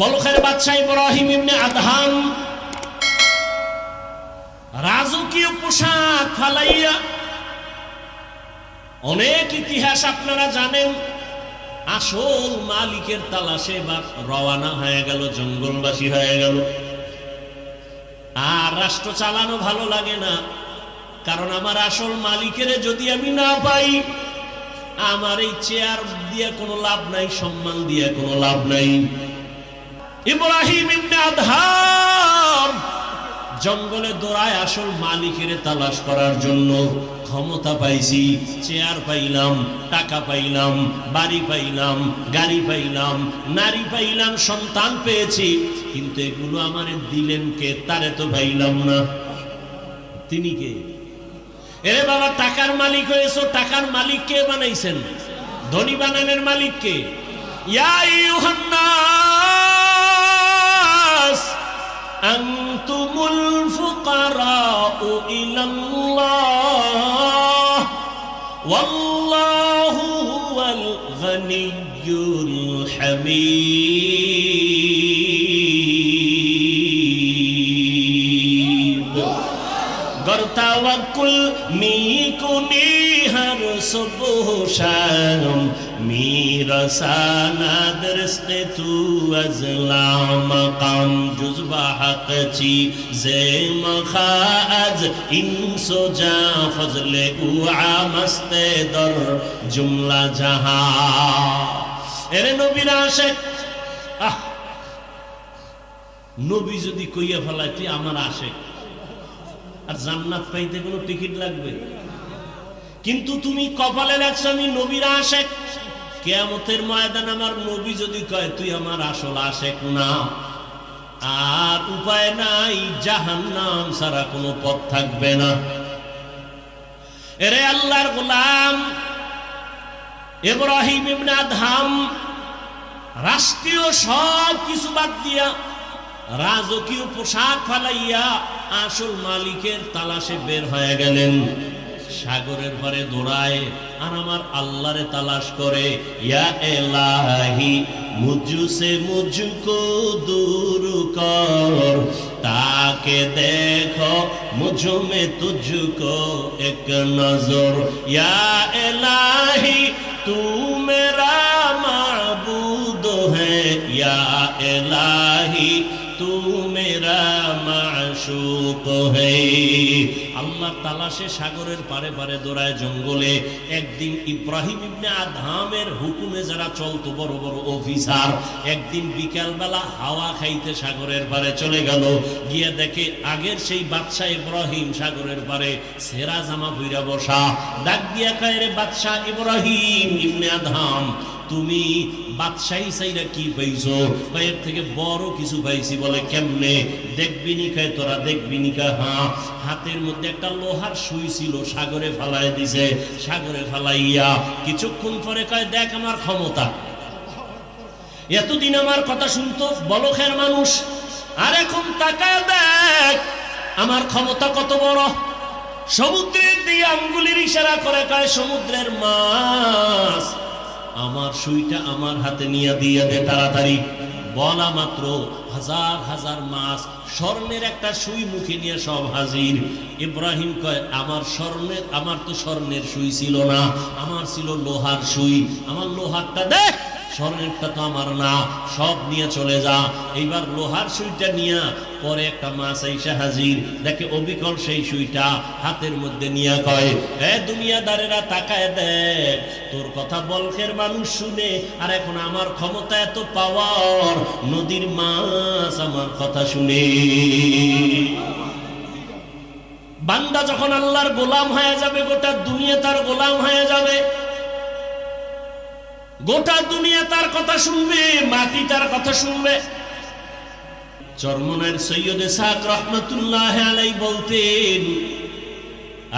বলখের বাদশাহ ইব্রাহিম ইবনে আদহাম, রাজকীয় পোশাক ফালাইয়া, অনেক ইতিহাস আপনারা জানেন, আসল মালিকের তালাশে বা রওয়ানা হয়ে গেল, জঙ্গলবাসী হয়ে গেল। আর রাষ্ট্র চালানো ভালো লাগে না, কারণ আমার আসল মালিকের যদি আমি না পাই, আমার এই চেয়ার দিয়ে কোনো লাভ নাই, সম্মান দিয়ে কোনো লাভ নাই। ইব্রাহিম ইবনে আদহাম জঙ্গলে দৌড়ায় আসল মালিকের তালাশ করার জন্য ক্ষমতা পাইছি, চেয়ার পাইলাম, টাকা পাইলাম, বাড়ি পাইলাম, গাড়ি পাইলাম, নারী পাইলাম, সন্তান পেয়েছি, কিন্তু এগুলো আমার দিলেন কে? তারে তো পাইলাম না। তিনি কে? এরে বাবা, টাকার মালিক হয়েছো, টাকার মালিক কে বানাইছেন? ধনী বানানের মালিক কে? ইয়া ইউহান্নাস أنتم الفقراء إلى الله والله هو الغني الحميد گر توکل می کنی ہر صبح شام میرسانا درست تو از لامقام جز و حق چی زیم این فضل او عامست در جمله এরে নবীর আশেক আহ! নবী যদি কইয়া ফেলাই তুই আমার আশেক। আর জান্নাত পাইতে কোনো টিকিট লাগবে? কিন্তু তুমি কপালে রাখছো আমি নবীর আশেখ কেয়ামতের ময়দান আমার নবী যদি কয়, তুই আমার আসল আশেক না। আর উপায় নাই, জাহান্নাম ছাড়া কোনো পথ থাকবে না। এরে আল্লাহর গোলাম, ইব্রাহিম ইবনে আদহাম, রাষ্ট্রীয় সব কিছু বাদ দিয়া রাজকীয় পোশাক ফালাইয়া আসল মালিকের তালাশে বের হয়ে গেলেন। সাগরের পরে দৌড়ায় আর আমার আল্লাহরে তালাশ করে, ইয়া এলাহি মুজু সে দূর কর। তাকে দেখো মুঝো মে তুঝু কো এক নজর। ইয়া এলাহি, তু মেরা মাবুদ হে। ইয়া এলাহি, তু মেরা মাশুক হে। তালাশে সাগরের পারে পারে দৌড়ায় জঙ্গলে একদিন ইব্রাহিম ইবনে আদহামের হুকুমে যারা চলতো বড় বড় অফিসার, একদিন বিকালবেলা হাওয়া খাইতে সাগরের পারে চলে গেল। গিয়ে দেখে আগের সেই বাদশাহ ইব্রাহিম সাগরের পারে সেরা জামা ভুইরা বসা। ডাক দিয়া কয়, রে বাদশাহ ইব্রাহিম ইবনে আদহাম, তুমি কি এর থেকে বড় কিছু বলে দেখবি তোরা দেখবি হাতের মধ্যে একটা লোহার ছিল, সাগরে ফালাই দিছে, সাগরে ফালাইয়া কিছুক্ষণ পরে কয়, দেখ আমার ক্ষমতা। এতদিন আমার কথা শুনতো বলখের মানুষ, আর এখন তাকায় দেখ, আমার ক্ষমতা কত বড়। সমুদ্রের দিয়ে আঙ্গুলির ইশারা করে কয়, সমুদ্রের মাছ। আমার সুইটা আমার হাতে নিয়ে দিয়ে দে তাড়াতাড়ি। বলা মাত্র হাজার হাজার মাছ স্বর্ণের একটা সুই মুখে নিয়ে সব হাজির। ইব্রাহিম কয়, আমার স্বর্ণের, আমার তো স্বর্ণের সুই ছিল না, আমার ছিল লোহার সুই। আমার লোহারটা দেখ স্বর্ণেরটা তো আমার না, সব নিয়ে চলে যা। এইবার লোহার সুইটা নিয়ে পরে একটা মাছ আইসা হাজির। দেখে অবিকল সেই সুইটা হাতের মধ্যে নিয়ে কয়, এ দুনিয়াদারেরা তাকায় দেখ, তোর কথা বলখের মানুষ শুনে, আর এখন আমার ক্ষমতা এত পাওয়ার নদীর মাছ আমার কথা শুনে। বান্দা যখন আল্লাহর গোলাম হয়ে যাবে, গোটা দুনিয়া তার গোলাম হয়ে যাবে। গোটা দুনিয়া তার কথা শুনবে, মাটি তার কথা শুনবে। চরমনের সৈয়দে সাক রহমতুল্লাহ আলাই বলতেন,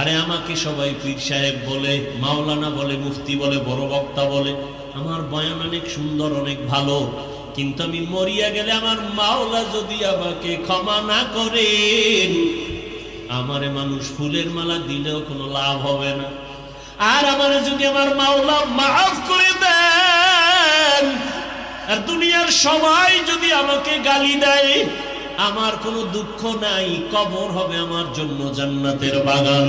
আরে আমাকে সবাই পীর সাহেব বলে, মাওলানা বলে, মুফতি বলে, বড় বক্তা বলে, আমার বয়ান অনেক সুন্দর, অনেক ভালো, কিন্তু আমি মরিয়া গেলে আমার মাওলা যদি আমাকে ক্ষমা না করেন, আমারে মানুষ ফুলের মালা দিলেও কোনো লাভ হবে না। আর আমার যদি আমার মাওলা মাফ করে দেন, আর দুনিয়ার সবাই যদি আমাকে গালি দেয়, আমার কোনো দুঃখ নাই, কবর হবে আমার জন্য জান্নাতের বাগান।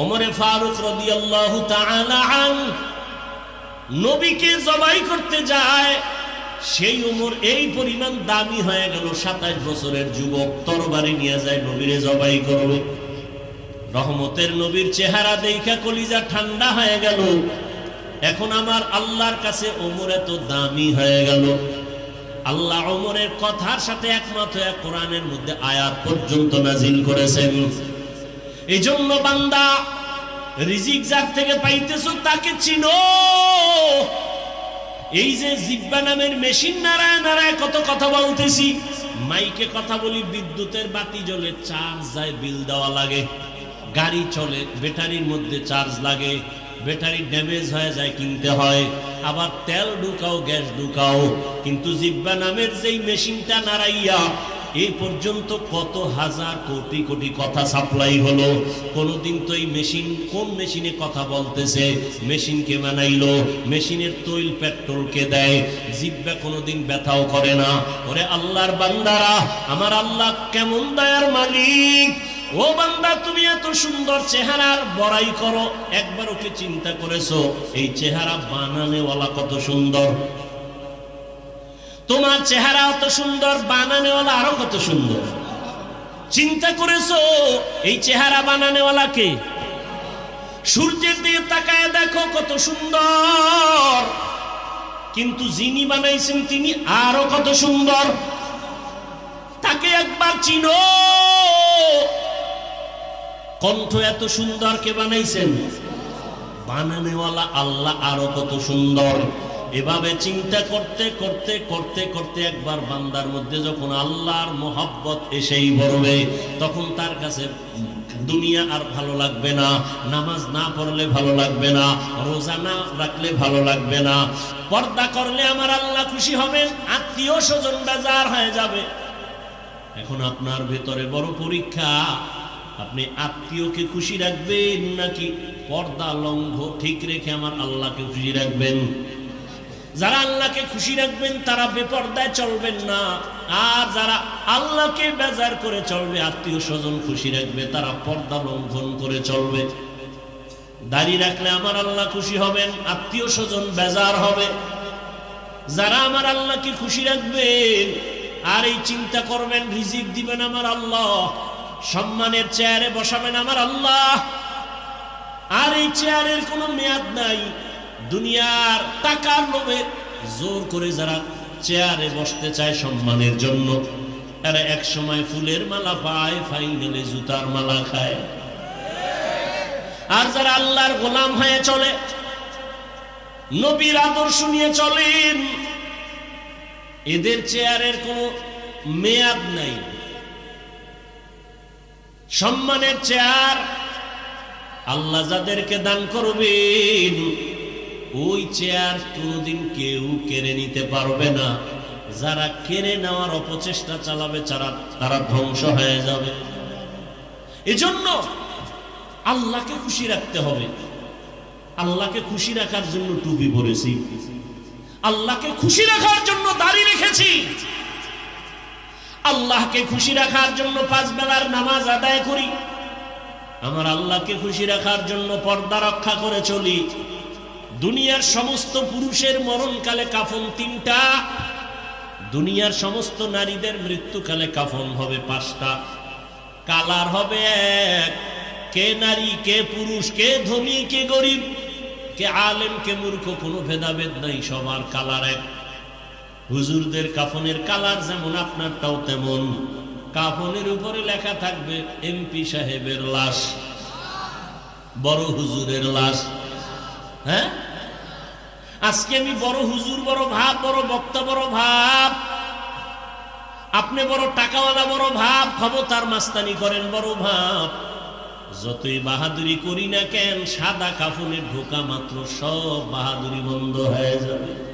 ওমরে ফারুক তাআলা আন, নবীকে জবাই করতে যায়, সেই উমর এই পরিমাণ দামি হয়ে গেল, সাতাশ বছরের যুবক তরবারি নিয়ে যায়, নবীরে জবাই করবে। রহমতের নবীর চেহারা দেখা কলিজা ঠান্ডা হয়ে গেল। এখন আমার আল্লাহর কাছে ওমর এত দামি হয়ে গেল। আল্লাহ ওমরের কথার সাথে একমত হয়ে কোরআনের মধ্যে আয়াত পর্যন্ত নাজিল করেছেন। এই জন্য বান্দা রিজিক যার থেকে পাইতেছ তাকে চিনো। এই যে জিব্বা নামের মেশিন নাড়ায় নাড়ায় কত কথা বলতেছি, মাইকে কথা বলি, বিদ্যুতের বাতি জ্বলে চার্জ যায় বিল দেওয়া লাগে। গাড়ি চলে, ব্যাটারির মধ্যে চার্জ লাগে, ব্যাটারি ড্যামেজ হয়ে যায় কিনতে হয়, আবার তেল ঢুকাও গ্যাস ঢুকাও। কিন্তু জিব্বা নামের যেই মেশিনটা নাড়াইয়া, এই পর্যন্ত কত হাজার কোটি কোটি কথা সাপ্লাই হলো। কোনদিন তো এই মেশিন, কোন মেশিনে কথা বলতেছে? মেশিনকে বানাইলো? মেশিনের তৈল পেট্রোলকে দেয়? জিব্বা কোনোদিন ব্যথাও করে না। ওরে আল্লাহর বান্দারা, আমার আল্লাহ কেমন দয়ার মালিক? ও বান্দা, তুমি এত সুন্দর চেহারার বড়াই করো। একবার ওকে চিন্তা করেছ, এই চেহারা বানানেওয়ালা কত সুন্দর? তোমার চেহারা অত সুন্দর, বানানেওয়ালা আরও কত সুন্দর? চিন্তা করেছ, এই চেহারা বানানেওয়ালা কে? সূর্যের দিকে তাকায় দেখো কত সুন্দর। কিন্তু যিনি বানাইছেন তিনি আরও কত সুন্দর। তাকে একবার চিনো। কণ্ঠ এত সুন্দর কে বানাইছেন? বানানেওয়ালা আল্লাহ আরও কত সুন্দর। এভাবে চিন্তা করতে করতে করতে করতে একবার বান্দার মধ্যে যখন আল্লাহর মোহাব্বত এসেই বলবে তখন তার কাছে দুনিয়া আর ভালো লাগবে না, নামাজ না পড়লে ভালো লাগবে না, রোজা না রাখলে ভালো লাগবে না। পর্দা করলে আমার আল্লাহ খুশি হবেন, আত্মীয় স্বজন বেজার হয়ে যাবে। এখন আপনার ভেতরে বড় পরীক্ষা। আপনি আত্মীয়কে খুশি রাখবেন নাকি পর্দা লঙ্ঘ ঠিক রেখে আমার আল্লাহকে খুশি রাখবেন। যারা আল্লাহকে খুশি রাখবেন, তারা বেপর্দায় চলবেন না। আর যারা আল্লাহকে বেজার করে চলবে, আত্মীয় স্বজন খুশি রাখবে, তারা পর্দা লঙ্ঘন করে চলবে। দাড়ি রাখলে আমার আল্লাহ খুশি হবেন, আত্মীয় স্বজন বেজার হবে। যারা আমার আল্লাহকে খুশি রাখবেন, আর এই চিন্তা করবেন, রিজিক দিবেন আমার আল্লাহ সম্মানের চেয়ারে বসাবেন আমার আল্লাহ। আর এই চেয়ারের কোনো মেয়াদ নাই। দুনিয়ার টাকার লোভে জোর করে যারা চেয়ারে বসতে চায় সম্মানের জন্য, এরা এক সময় ফুলের মালা পায়, ফাইনালে জুতার মালা খায়। আর যারা আল্লাহর গোলাম হয়ে চলে, নবীর আদর্শ নিয়ে চলেন, এদের চেয়ারের কোনো মেয়াদ নাই। সম্মানের চেয়ার। আল্লাহ যাদেরকে দান করবেন, ওই চেয়ার কোনোদিন কেউ কেড়ে নিতে পারবে না। যারা কেড়ে নেওয়ার অপচেষ্টা চালাবে, তারা তারা ধ্বংস হয়ে যাবে। এজন্য আল্লাহকে খুশি রাখতে হবে। আল্লাহকে খুশি রাখার জন্য টুপি পরেছি। আল্লাহকে খুশি রাখার জন্য দাড়ি রেখেছি। আল্লাহকে খুশি রাখার জন্য পাঁচ বেলার নামাজ আদায় করি। আমার আল্লাহকে খুশি রাখার জন্য পর্দা রক্ষা করে চলি। দুনিয়ার সমস্ত পুরুষের মরণকালে কাফন তিনটা, দুনিয়ার সমস্ত নারীদের মৃত্যুকালে কাফন হবে পাঁচটা। কালার হবে এক, কে নারী, কে পুরুষ, কে ধনী, কে গরিব, কে আলেম, কে মূর্খ, কোনো ভেদাভেদ নাই, সবার কালার এক। হুজুরদের কাফনের কালার যেমন আপনারটাও তেমন। কাফনের উপরে লেখা থাকবে এমপি সাহেবের লাশ। বড় হুজুরের লাশ। হ্যাঁ? আজকে আমি বড় হুজুর, বড় ভাব, বড় বক্তা, বড় ভাব। আপনি বড় টাকাওয়ালা, বড় ভাব, ক্ষমতার মাস্তানি করেন, বড় ভাব। যতই বাহাদুরি করি না কেন, সাদা কাফনে ঢোকা মাত্র সব বাহাদুরি বন্ধ হয়ে যাবে।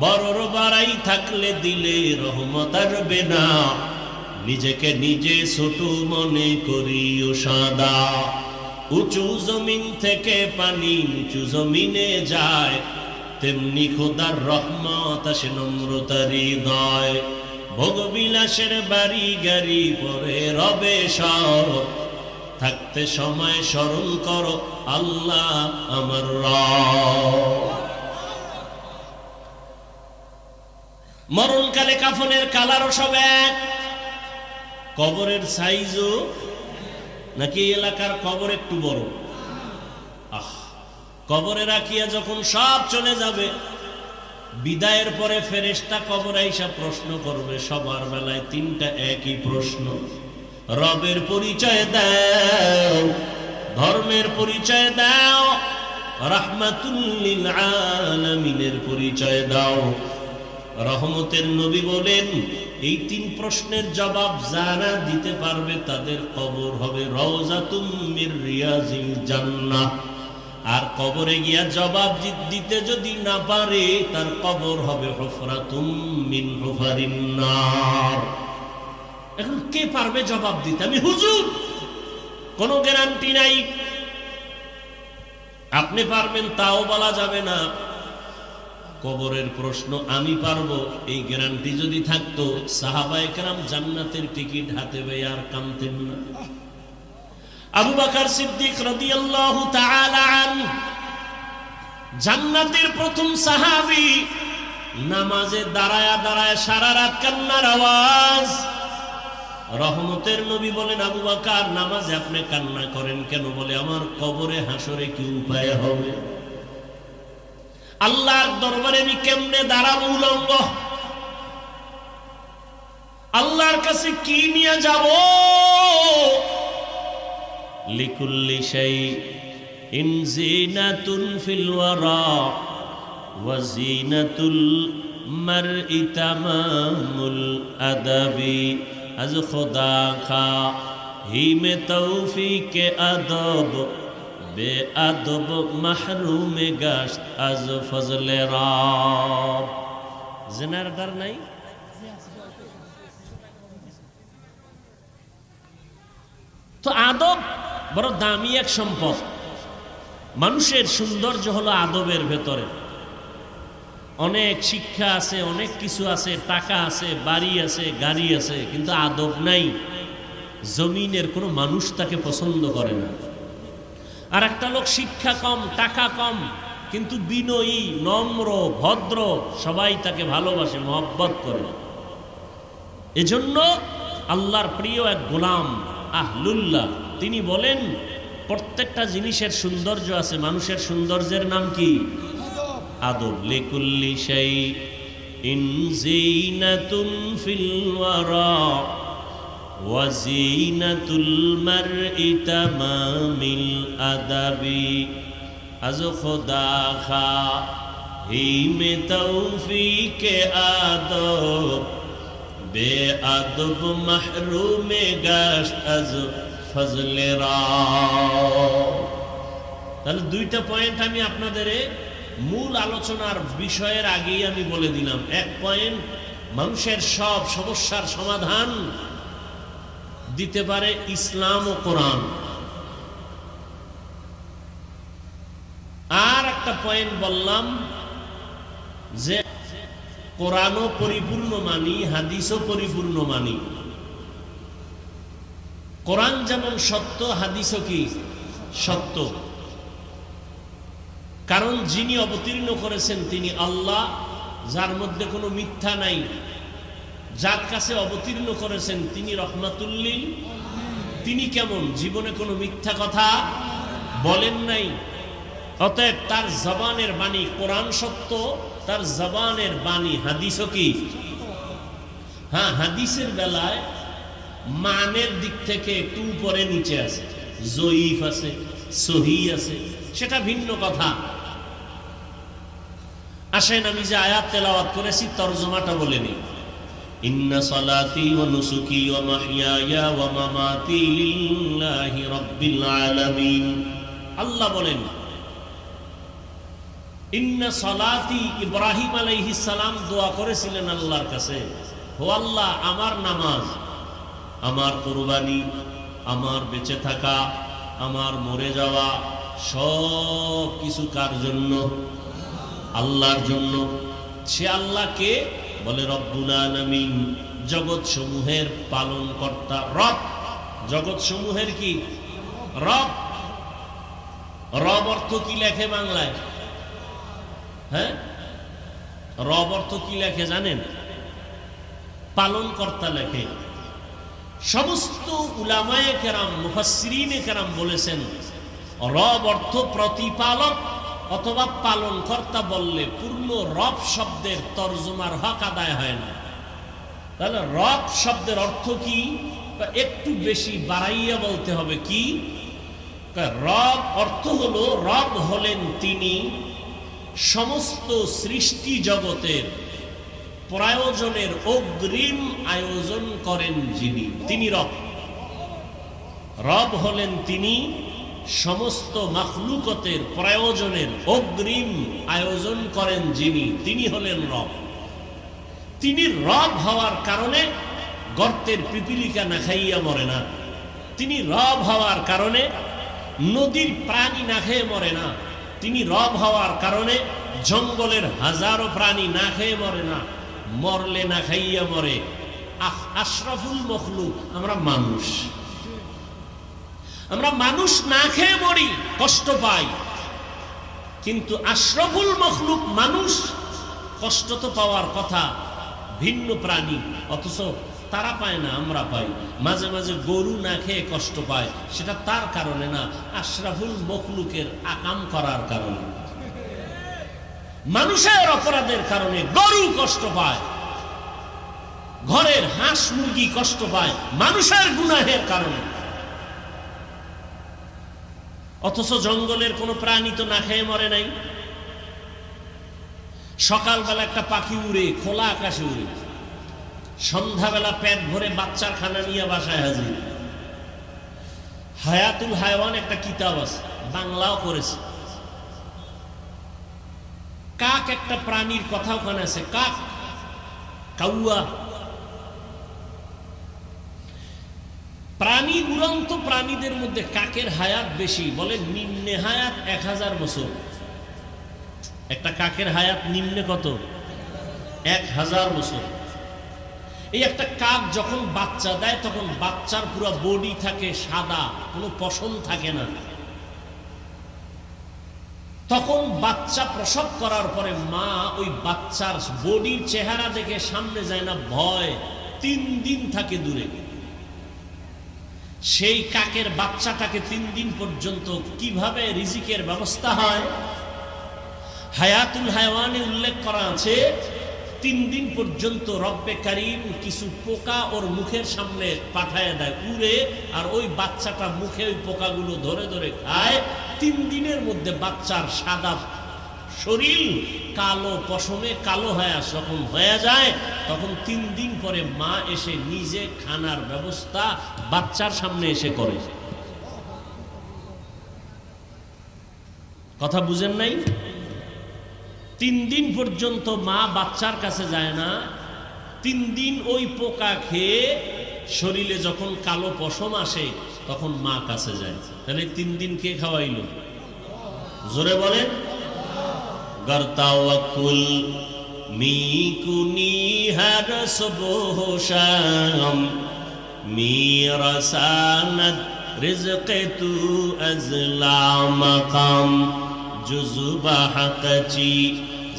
বড়র বাড়াই থাকলে দিলে রহমত আসবে না। নিজেকে নিজে ছোট মনে করিও সাদা। উঁচু জমিন থেকে পানি নিচু জমিনে যায়। তেমনি খোদার রহমত আসে নম্রতার হৃদয়। ভোগবিলাসের বাড়ি গাড়ি পরে রবে সব। থাকতে সময় স্মরণ করো, আল্লাহ আমার রব। মরণকালে কাফনের কালারও সব এক। কবরের সাইজও নাকি এলাকার কবর একটু বড়? আহ, কবরে রাখিয়া যখন সব চলে যাবে, বিদায়ের পরে ফেরেশতা কবর আইসা প্রশ্ন করবে, সবার বেলায় তিনটা একই প্রশ্ন। রবের পরিচয় দাও, ধর্মের পরিচয় দাও রাহমাতুল্লিল আলামিনের পরিচয় দাও। রহমতের নবী বলেন, এই তিন প্রশ্নের জবাব যারা দিতে পারবে তাদের কবর হবে রওজাতুম মির রিয়াজিল জান্নাহ। আর কবরে গিয়া জবাব দিতে যদি না পারে, তার কবর হবে মিন নার। এখন কে পারবে জবাব দিতে? আমি হুজুর, কোনো গ্যারান্টি নাই। আপনি পারবেন, তাও বলা যাবে না। কবরের প্রশ্ন আমি পারব? এই গ্যারান্টি যদি থাকতো, সাহাবায়ে কেরাম জান্নাতের টিকিট হাতে পেয়ে আর কামতেন না। আবু বাকার সিদ্দিক জান্নাতের প্রথম সাহাবী নামাজে দাঁড়ায়া দাঁড়ায় সারা রাত কান্নার আওয়াজ। রহমতের নবী বলেন, আবু বাকার, নামাজে আপনি কান্না করেন কেন? বলে, আমার কবরে হাসরে কি উপায় হবে? আল্লাহর দরবারে আমি কেমনে দাঁড়াবো উলঙ্গ? আল্লাহর কাছে কি নিয়ে যাব? লিকুল্লি শাই ইন জিনাতুন ফিল ওয়ারা, ওয়া জিনাতুল মারই তামামুল আদাবি। আজ খোদা খা হি মে তৌফিকে আদব। বে আদব মাহরুমে গাশত আজ ফজলে রাব। নাই? তো আদব বড় দামি এক সম্পদ। মানুষের সৌন্দর্য হলো আদবের ভেতরে। অনেক শিক্ষা আছে, অনেক কিছু আছে, টাকা আছে, বাড়ি আছে, গাড়ি আছে, কিন্তু আদব নাই। জমিনের কোনো মানুষ তাকে পছন্দ করে না। আর একটা লোক, শিক্ষা কম, টাকা কম, কিন্তু বিনয়ী, নম্র, ভদ্র, সবাই তাকে ভালোবাসে, মহব্বত করে। এজন্য আল্লাহর প্রিয় এক গোলাম, আহলুল্লাহ, তিনি বলেন, প্রত্যেকটা জিনিসের সৌন্দর্য আছে, মানুষের সৌন্দর্যের নাম কি? আদব। লিকুল্লি শাই ইন জিনাতুন ফিল ওয়ারা। وزينة المرء تمام الأدب. از خدا خا ہی میں توفیق آدب بے ادب محروم گشت از ফজল তাহলে দুইটা পয়েন্ট আমি আপনাদের মূল আলোচনার বিষয়ের আগেই আমি বলে দিলাম। এক পয়েন্ট মানুষের সব সমস্যার সমাধান দিতে পারে ইসলাম ও কোরআন। আর একটা পয়েন্ট বললাম যে কোরআনও পরিপূর্ণ মানি, হাদিসও পরিপূর্ণ মানি। কোরআন যেমন সত্য, হাদিসও কি সত্য? কারণ যিনি অবতীর্ণ করেছেন তিনি আল্লাহ, যার মধ্যে কোনো মিথ্যা নাই। যার কাছে অবতীর্ণ করেছেন তিনি রহমাতুল্লিল। তিনি কেমন? জীবনে কোনো মিথ্যা কথা বলেন নাই। অতএব তার জবানের বাণী কোরআন সত্য, তার জবানের বাণী হাদিসও কি? হ্যাঁ হাদিসের বেলায় মানের দিক থেকে একটু উপরে নিচে আছে। জয়ীফ আছে, সহি আছে, সেটা ভিন্ন কথা। আসেন আমি যে আয়াত তেলাওয়াত করেছি, তর্জমাটা বলে নিই। সালাতি ওয়া নুসুকি ওয়া মাহইয়ায়া ওয়া মামাতি লিল্লাহি আল্লাহ বলেন ইব্রাহিম সালাম দোয়া করেছিলেন আল্লাহর কাছে। ও আল্লাহ, আমার নামাজ, আমার কুরবানি, আমার বেঁচে থাকা, আমার মরে যাওয়া সব কিছু কার জন্য? আল্লাহর জন্য। সে আল্লাহকে বলে, রব্বুল আলামিন জগৎ সমূহের পালন কর্তা রব। জগৎ সমূহের কি? রব। রব অর্থ কি লেখে বাংলায়? হ্যাঁ? রব অর্থ কি লেখে জানেন? পালন কর্তা লেখে। সমস্ত উলামায়ে কেরাম, মুফাসসিরিনে কেরাম বলেছেন, রব অর্থ প্রতিপালক। অথবা পালন কর্তা বললে পূর্ণ রব শব্দের তর্জমার হক আদায় হয় না। তাহলে রব শব্দের অর্থ কি? একটু বেশি বাড়াইয়া বলতে হবে কি? রব অর্থ হলো, রব হলেন তিনি সমস্ত সৃষ্টি জগতের প্রয়োজনের অগ্রিম আয়োজন করেন যিনি। তিনি রব। রব হলেন তিনি সমস্ত মাখলুকতের প্রয়োজনের অগ্রিম আয়োজন করেন যিনি, তিনি হলেন রব। তিনি রব হওয়ার কারণে গর্তের পিপিলিকা না খাইয়া মরে না। তিনি রব হওয়ার কারণে নদীর প্রাণী না খেয়ে মরে না। তিনি রব হওয়ার কারণে জঙ্গলের হাজারো প্রাণী না খেয়ে মরে না। মরলে না খাইয়া মরে। আশরাফুল মখলুক, আমরা মানুষ। আমরা মানুষ না খেয়ে মরি, কষ্ট পাই। কিন্তু আশরাফুল মখলুক মানুষ, কষ্ট তো পাওয়ার কথা, ভিন্ন প্রাণী। অথচ তারা পায় না, আমরা পাই। মাঝে মাঝে গরু না খেয়ে কষ্ট পায়, সেটা তার কারণে না, আশরাফুল মখলুকের আকাম করার কারণে। মানুষের অপরাধের কারণে গরু কষ্ট পায়, ঘরের হাঁস মুরগি কষ্ট পায়, মানুষের গুনাহের কারণে। অথচ জঙ্গলের কোনো প্রাণী তো না খেয়ে মরে নাই। সকালবেলা একটা পাখি উড়ে, খোলা আকাশে উড়ে। সন্ধ্যাবেলা পেট ভরে বাচ্চার খানা নিয়ে বাসায় হাজির। হায়াতুল হায়ওয়ান একটা কিতাব আছে, বাংলাও করেছে। কাক একটা প্রাণীর কথা ওখানে আছে, কাক, কাউয়া। প্রাণী উড়ন্ত প্রাণীদের মধ্যে কাকের হায়াত বেশি? বলে নিম্নে হায়াত এক হাজার বছর। একটা কাকের হায়াত নিম্নে কত? এক হাজার বছর। এই একটা কাক যখন বাচ্চা দেয়, তখন বাচ্চার পুরো বডি থাকে সাদা, কোনো পশম থাকে না। তখন বাচ্চা প্রসব করার পরে মা ওই বাচ্চার বডির চেহারা দেখে সামনে যায় না, ভয়। তিন দিন থাকে দূরে। সেই কাকের বাচ্চাটাকে তিন দিন পর্যন্ত কীভাবে রিজিকের ব্যবস্থা হয়? হায়াতুল হায়ওয়ানে উল্লেখ করা আছে, তিন দিন পর্যন্ত রব্বে কারিম কিছু পোকা ওর মুখের সামনে পাঠায় দেয় উড়ে, আর ওই বাচ্চাটা মুখে ওই পোকাগুলো ধরে ধরে খায়। তিন দিনের মধ্যে বাচ্চার সাদা শরীর কালো পশমে কালো হয়ে যখন হয়ে যায়, তখন তিন দিন পরে মা এসে নিজে খানার ব্যবস্থা বাচ্চার সামনে এসে করে। কথা বুঝেন নাই? তিন দিন পর্যন্ত মা বাচ্চার কাছে যায় না। তিন দিন ওই পোকা খেয়ে শরীরে যখন কালো পশম আসে, তখন মা কাছে যায়। তাহলে তিন দিন কে খাওয়াইল? জোরে বলেন। গর্তাওয়াকুল মি কুনি হর সুবহ শাম মি রসানত রিজক তু আজলা মকাম জুজুবা হাকচি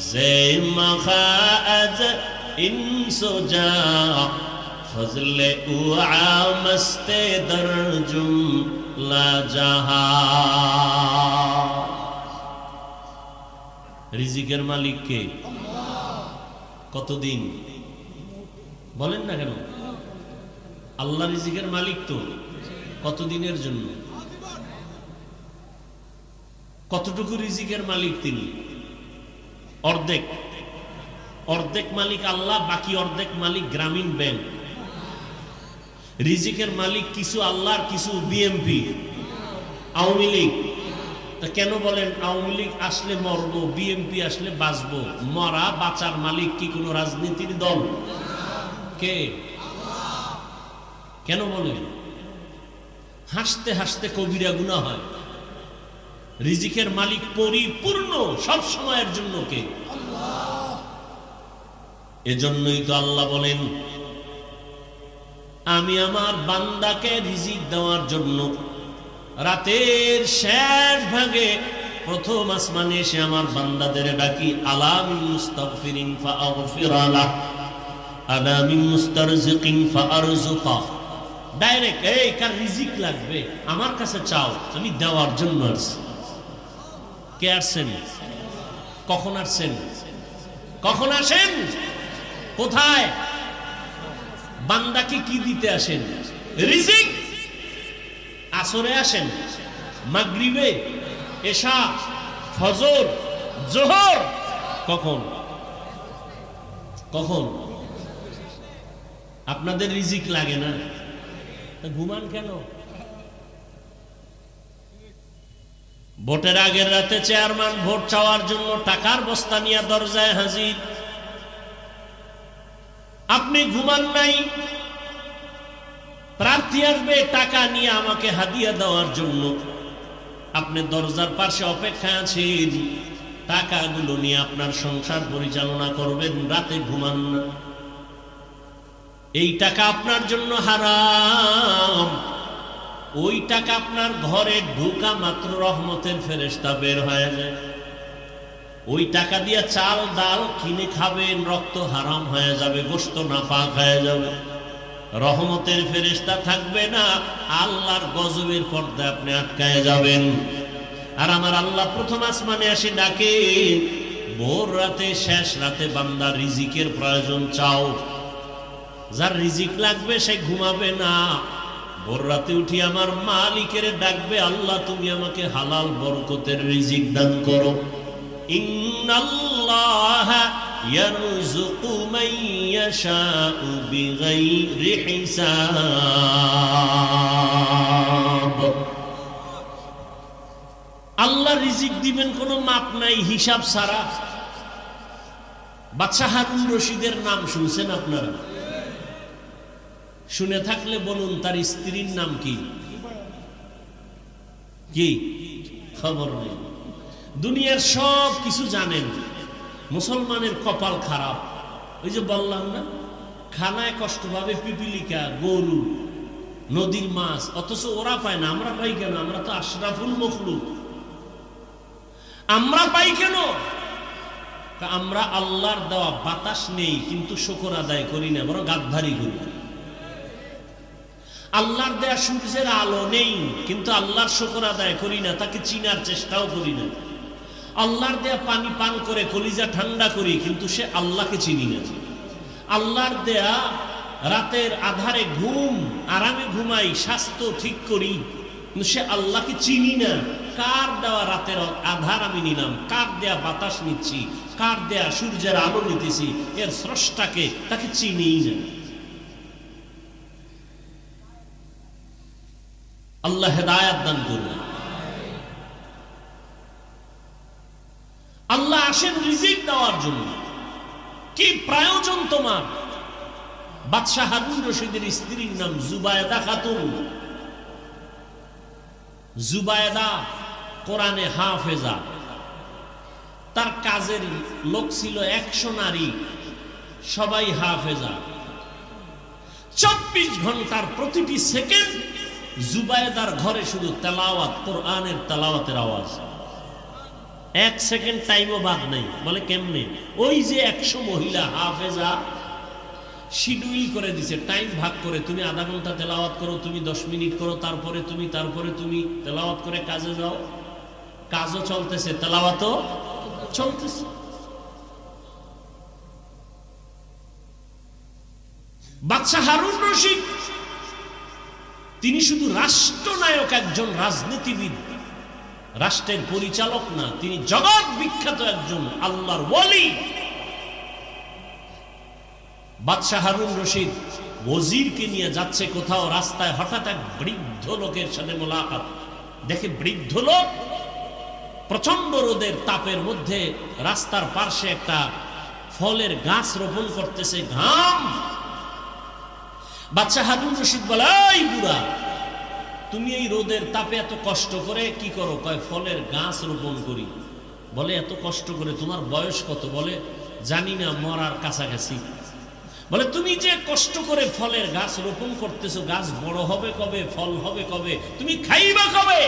জে মখাজ ইনসুজা ফজলে উ আমস্তে দরজুম লা জাহা রিজিকের মালিক কে কতদিন বলেন না কেন আল্লাহ রিজিকের মালিক তো। কতদিনের জন্য? কতটুকু রিজিকের মালিক তিনি? অর্ধেক। অর্ধেক মালিক আল্লাহ, বাকি অর্ধেক মালিক গ্রামীণ ব্যাংক। রিজিকের মালিক কিছু আল্লাহর কিছু বিএমপি আওয়ামী লীগ। তা কেন বলেন আওয়ামী লীগ আসলে মরব বিএমপি আসলে বাঁচবো? মরা, বাঁচার মালিক কি কোনো রাজনীতির দল? কে? কেন বলেন হাসতে হাসতে কবিরা গুণা হয়। রিজিকের মালিক পরিপূর্ণ সব সময়ের জন্য কে? এজন্যই তো আল্লাহ বলেন, আমি আমার বান্দাকে রিজিক দেওয়ার জন্য রাতের শেষ ভাগে প্রথম আসমানে এসে আমার বান্দাদের ডাকি, আলামিন আলামিন মুস্তারজিকিন ডাইরেক্ট এই, কার রিজিক লাগবে? আমার কাছে চাও, আমি দেওয়ার জন্য কে আসছেন? কখন আসছেন? কখন আসেন? কোথায়? বান্দাকে কি দিতে আসেন? রিজিক? আসরে আসেন। মাগরিবে, এশা, ফজর, জোহর। কখন? কখন? আপনাদের রিজিক লাগে না? ঘুমান কেন? ভোটের আগের রাতে চেয়ারম্যান ভোট চাওয়ার জন্য টাকার বস্তা নিয়ে দরজায় হাজির। আপনি ঘুমান নাই। প্রার্থী আসবে, টাকা নিয়ে আমাকে হাদিয়া দেওয়ার জন্য। আপনি দরজার পাশে অপেক্ষায় আছেন। টাকাগুলো নিয়ে আপনার সংসার পরিচালনা করবেন, রাতে ঘুমান না। এই টাকা আপনার জন্য হারাম। ওই টাকা আপনার ঘরে ঢুকা মাত্র রহমতের ফেরেস্তা বের হয়ে যায়। ওই টাকা দিয়ে চাল, ডাল কিনে খাবেন, রক্ত হারাম হয়ে যাবে গোস্ত না পাক হয়ে যাবে। রহমতের ফেরেস্তা থাকবে না, আল্লাহর গজবের পর্দা আপনি আটকায় যাবেন। আর আমার আল্লাহ প্রথম আসমানে আসে ডাকে, ভোর রাতে, শেষ রাতে বান্দা রিজিকের প্রয়োজন চাও। যার রিজিক লাগবে সে ঘুমাবে না। ভোর রাতে উঠি আমার মালিকের ডাকবে, আল্লাহ, তুমি আমাকে হালাল বরকতের রিজিক দান করো। আল্লাহ রিজিক দিবেন কোনো মাপ নাই, হিসাব ছাড়া। বাদশাহ হারুন রশিদের নাম শুনছেন আপনারা? শুনে থাকলে বলুন, তার স্ত্রীর নাম কি? খবর নেই। দুনিয়ার সব কিছু জানেন। মুসলমানের কপাল খারাপ। ওই যে বললাম না, খানায় কষ্ট পাবে পিপিলিকা, গরু, নদীর মাছ, অথচ ওরা পায় না। আমরা পাই কেন? আমরা তো আশরাফুল মখলুক। আমরা পাই কেন? আমরা আল্লাহর দেওয়া বাতাস নেই, কিন্তু শকর আদায় করি না বড় গাদ্ধারি করি। আল্লাহর দেয়া সূর্যের আলো নেই, কিন্তু আল্লাহর শকর আদায় করি না, তাকে চিনার চেষ্টাও করি না। আল্লাহর দেয়া পানি পান করে, কলিজা ঠান্ডা করি, কিন্তু সে আল্লাহকে চিনি না। আল্লাহর দেয়া রাতের আধারে ঘুম, আরামে ঘুমাই, স্বাস্থ্য ঠিক করি, কিন্তু সে আল্লাহকে চিনি না। কার দেওয়া রাতের আধার আমি নিলাম? কার দেয়া বাতাস নিচ্ছি? কার দেয়া সূর্যের আলো নিতেছি? এর স্রষ্টাকে তাকে চিনিই না। আল্লাহ হেদায়াত দান করুন। আল্লাহ আসেন রিজিক দেওয়ার জন্য। কি প্রয়োজন তোমার? বাদশাহ হারুন রশিদের স্ত্রীর নাম জুবায়দা খাতুন। জুবায়দা কোরআনে হাফেজা। তার কাজের লোক ছিল একশো নারী, সবাই হাফেজা। চব্বিশ ঘণ্টার প্রতিটি সেকেন্ড জুবায়দার ঘরে শুধু তেলাওয়াত, কোরআনের তেলাওয়াতের আওয়াজ। এক সেকেন্ড টাইমও বাদ নেই, বলে কেমনে? ওই যে একশো মহিলা হাফেজা শিডিউল করে দিছে টাইম ভাগ করে, তুমি আধা ঘণ্টা তেলাওয়াত করো, তুমি দশ মিনিট করো, তারপরে তুমি তারপরে তুমি তেলাওয়াত করে কাজে যাও। কাজও চলতেছে, তেলাওয়াতও চলতেছে। বাদশাহ হারুন রশিদ তিনি শুধু রাষ্ট্রনায়ক একজন রাজনীতিবিদ। রাষ্ট্রের পরিচালক না, তিনি জগৎ বিখ্যাত একজন আল্লাহর ওয়ালি। বাদশাহ হারুন রশিদ ওজিরকে নিয়ে যাচ্ছে কোথাও রাস্তায় হঠাৎ এক বৃদ্ধ লোকের সাথে মোলাকাত। দেখে বৃদ্ধ লোক প্রচণ্ড রোদের তাপের মধ্যে রাস্তার পার্শ্বে একটা ফলের গাছ রোপণ করতেছে। ঘাম! বাচ্চা হারুন রশিদ বলে, এই বুড়া, তুমি এই রোদের তাপে এত কষ্ট করে কি করো? কয়, ফলের গাছ রোপণ করি। বলে, এত কষ্ট করে তোমার বয়স কত? বলে, জানি না, মরার কাছাকাছি। বলে, তুমি যে কষ্ট করে ফলের গাছ রোপণ করতেছো, গাছ বড় হবে কবে, ফল হবে কবে, তুমি খাইবা কবে?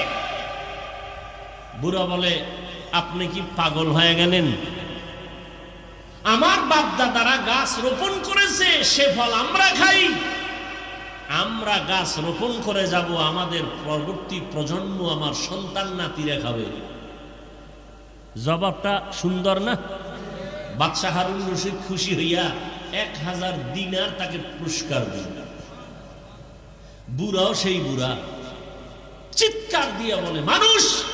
বুড়া বলে, আপনি কি পাগল হয়ে গেলেন? আমার বাপ দাদারা গাছ রোপণ করেছে, সে ফল আমরা খাই। আমরা গাছ রোপণ করে যাব, আমাদের পরবর্তী প্রজন্ম আমার সন্তান নাতিরা খাবে জবাবটা সুন্দর না? বাদশাহ হারুন রশিদ খুশি হইয়া এক হাজার দিনার তাকে পুরস্কার দিল। বুড়াও সেই বুড়া। চিৎকার দিয়া বলে, মানুষ,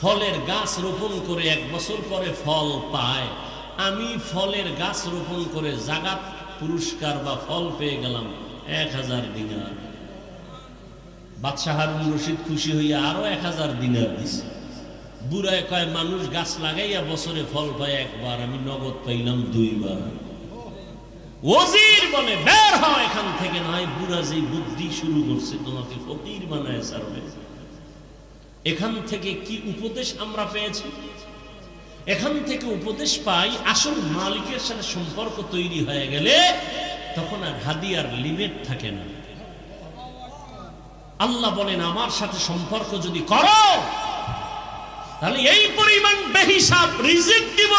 ফলের গাছ রোপণ করে এক বছর পরে ফল পায়। আমি ফলের গাছ রোপণ করে জাগাত পুরস্কার বা ফল পেয়ে গেলাম। এক হাজার দিনার। বাদশাহ হারুন রশিদ খুশি হইয়া আরও এক হাজার দিনার দিছে। বুড়ায় কয়, মানুষ গাছ লাগাইয়া বছরে ফল পায় একবার, আমি নগদ পাইলাম দুইবার। ওজির বলে, বের হও এখান থেকে। নয় বুড়া যেই বুদ্ধি শুরু করছে, তোমাকে ফকির বানায় সারবে এখান থেকে কি উপদেশ আমরা পেয়েছি? এখান থেকে উপদেশ পাই, আসল মালিকের সাথে সম্পর্ক তৈরি হয়ে গেলে তখন আর হাদিয়ার লিমিট থাকে না। আল্লাহ বলেন, আমার সাথে সম্পর্ক যদি করো, তাহলে এই পরিমাণ বেহিসাব রিজিক দিব।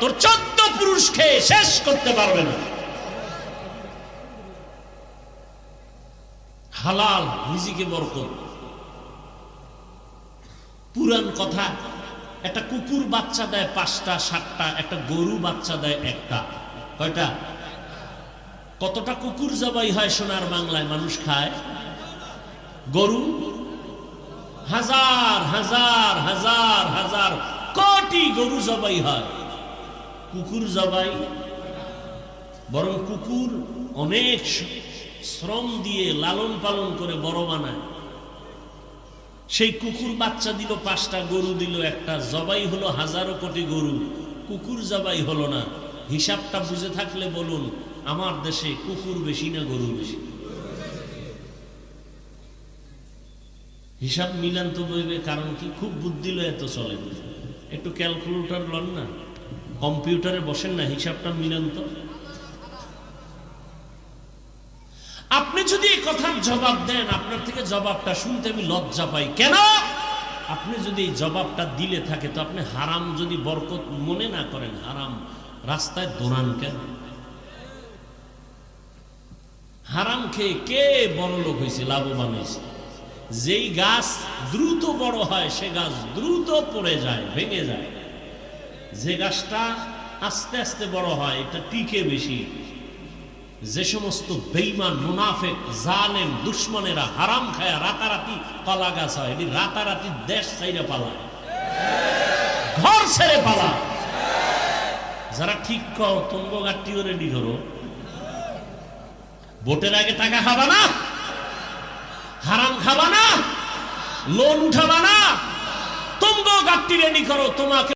তোর চোদ্দ পুরুষ খেয়ে শেষ করতে পারবে না। হালাল রিজিকে বরকত। পুরান কথা, একটা কুকুর বাচ্চা দেয় পাঁচটা, সাতটা, একটা গরু বাচ্চা দেয় একটা। কয়টা? কতটা কুকুর জবাই হয় সোনার বাংলায় মানুষ খায়? গরু? হাজার হাজার হাজার হাজার, কোটি গরু জবাই হয়। কুকুর জবাই, বরং কুকুর অনেক শ্রম দিয়ে লালন পালন করে বড় বানায়। সেই কুকুর বাচ্চা দিল পাঁচটা, গরু দিল একটা, জবাই হলো হাজারো কোটি গরু। কুকুর জবাই হলো না। হিসাবটা বুঝে থাকলে বলুন আমার দেশে কুকুর বেশি না গরু বেশি? হিসাব মিলান তো বইবে, কারণ কি? খুব বুদ্ধি এত চলে। একটু ক্যালকুলেটর লন না। কম্পিউটারে বসেন না, হিসাবটা মিলান তো। আপনি যদি এই কথার জবাব দেন, আপনার থেকে জবাবটা শুনতে আমি লজ্জা পাই। কেন? আপনি যদি এই জবাবটা দিলে থাকে, তো আপনি হারাম যদি বরকত মনে না করেন, হারাম রাস্তায় দৌড়ান কেন? হারাম খেয়ে কে বড় লোক হয়েছে লাভবান হয়েছে যেই গাছ দ্রুত বড় হয়, সে গাছ দ্রুত পড়ে যায়, ভেঙে যায়। যে গাছটা আস্তে আস্তে বড় হয়, এটা টিকে বেশি। যে সমস্ত বেইমান মুনাফেক, জালেম, দুশ্মনেরা হারাম খায় রাতারাতি কলা গাছ হয়, এটি রাতারাতি দেশ চাইরে পালায়। ঘর ছেড়ে পালা যারা ঠিক কও তুঙ্গ গাঠটিও রেডি করো। ভোটের আগে টাকা খাবা না, হারাম খাবা না, লোন উঠাবা না। তুঙ্গ গাঠটি রেডি করো, তোমাকে